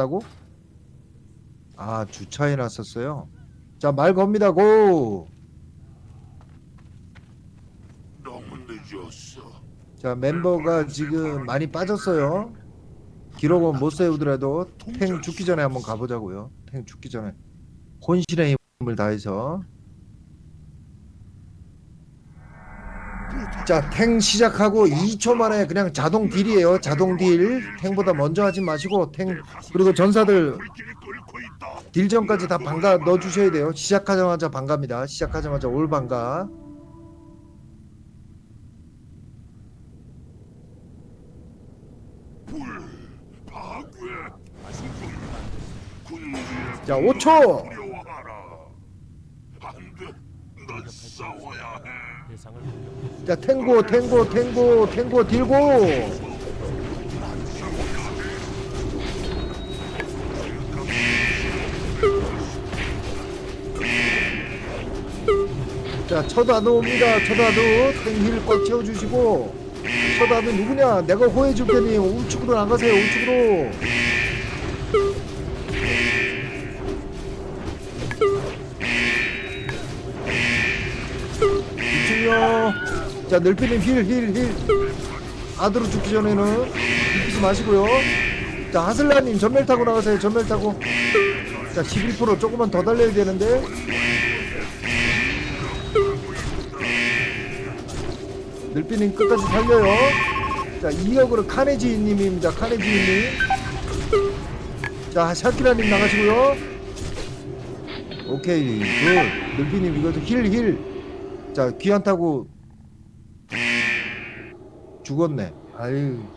놨다고? 아 주차해 놨었어요. 자 말 겁니다 고. 너무 늦었어. 자 멤버가 지금 많이 빠졌어요. 기록은 못 세우더라도 탱 죽기 전에 한번 가보자고요. 탱 죽기 전에 혼신의 힘을 다해서 자 탱 시작하고 2초 만에 그냥 자동 딜이에요. 자동 딜 탱보다 먼저 하지 마시고 탱 그리고 전사들. 딜 전까지 다 반가 넣어 주셔야 돼요. 시작하자마자 반갑니다. 시작하자마자 올 군주의 자 5초. 두려워하라. 안돼. 넌 싸워야 해. 대상을 자 탱고 탱고 탱고 탱고 딜고. 자 쳐다도 옵니다. 쳐다도 탱힐 꽉 채워주시고 쳐다도 누구냐? 내가 호해줄 테니 우측으로 나가세요. 우측으로. 우측요. 자 늙히님 힐 힐 힐. 아드로 죽기 전에는 죽이지 마시고요. 자 하슬라님 전멸 타고 나가세요. 전멸 타고. 자 11% 조금만 더 달려야 되는데. 늘비님 끝까지 살려요. 자 2역으로 카네지님입니다. 카네지님. 자 샤키라님 나가시고요. 오케이 굿. 늘비님 이것도 힐 힐. 자 귀한 타고 죽었네. 아유